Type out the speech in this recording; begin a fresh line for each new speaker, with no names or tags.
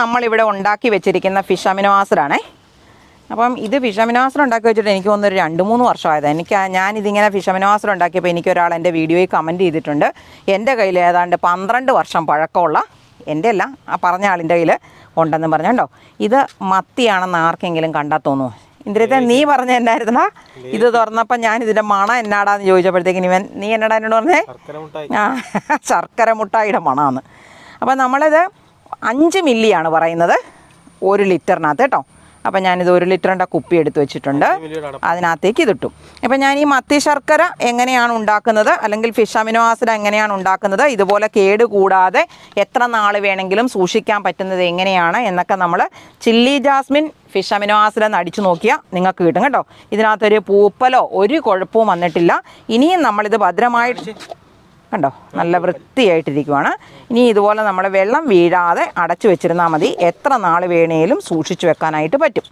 നമ്മളിവിടെ ഉണ്ടാക്കി വെച്ചിരിക്കുന്ന ഫിഷ് അമിനോ ആസിഡാണേ അപ്പം ഇത് ഫിഷ് അമിനോ ആസിഡ് ഉണ്ടാക്കി വെച്ചിട്ട് എനിക്ക് തോന്നുന്നു ഒരു രണ്ട് മൂന്ന് വർഷമായത്. എനിക്ക് ഞാൻ ഞാനിതിങ്ങനെ ഫിഷ് അമിനോ ആസിഡ് ഉണ്ടാക്കിയപ്പോൾ എനിക്കൊരാൾ എന്റെ വീഡിയോയിൽ കമന്റ് ചെയ്തിട്ടുണ്ട്. എന്റെ കയ്യിൽ ഏതാണ്ട് പന്ത്രണ്ട് വർഷം പഴക്കമുള്ള എന്റെ അല്ല ആ പറഞ്ഞ ആളിന്റെ കയ്യിൽ ഉണ്ടെന്ന് പറഞ്ഞോ ഇത് മത്തിയാണെന്ന് ആർക്കെങ്കിലും കണ്ടാൽ തോന്നുമോ ഇന്ദ്രിയത്തെ നീ പറഞ്ഞ എന്നായിരുന്നാ? ഇത് തുറന്നപ്പോൾ ഞാൻ ഇതിന്റെ മണ എന്നാടാന്ന് ചോദിച്ചപ്പോഴത്തേക്കിന് ഇവൻ നീ എന്നടാ എന്നോട് പറഞ്ഞേ? ആ ശർക്കര മുട്ടായിയുടെ മണമാണ് അപ്പോൾ നമ്മളിത് അഞ്ച് മില്ലിയാണ് പറയുന്നത്. ഒരു ലിറ്ററിനകത്ത് കേട്ടോ. അപ്പം ഞാനിത് ഒരു ലിറ്ററിന്റെ കുപ്പി എടുത്ത് വെച്ചിട്ടുണ്ട്. അതിനകത്തേക്ക് ഇതിട്ടും. ഇപ്പം ഞാൻ ഈ മത്തി ശർക്കര എങ്ങനെയാണ് ഉണ്ടാക്കുന്നത്? അല്ലെങ്കിൽ ഫിഷ് അമിനോ ആസിഡ് എങ്ങനെയാണ് ഉണ്ടാക്കുന്നത്? ഇതുപോലെ കേട് കൂടാതെ എത്ര നാൾ വേണമെങ്കിലും സൂക്ഷിക്കാൻ പറ്റുന്നത് എങ്ങനെയാണ് എന്നൊക്കെ നമ്മൾ chilli jasmine fish amino acid എന്ന് അടിച്ചു നോക്കിയാൽ നിങ്ങൾക്ക് കിട്ടും കേട്ടോ. ഇതിനകത്തൊരു പൂപ്പലോ ഒരു കുഴപ്പവും വന്നിട്ടില്ല. ഇനിയും നമ്മളിത് ഭദ്രമായിട്ട് കണ്ടോ? നല്ല വൃത്തിയായിട്ടിരിക്കുവാണ്. ഇനി ഇതുപോലെ നമ്മൾ വെള്ളം വീഴാതെ അടച്ചു വെച്ചിരുന്നാൽ മതി. എത്ര നാൾ വേണേലും സൂക്ഷിച്ചു വെക്കാനായിട്ട് പറ്റും.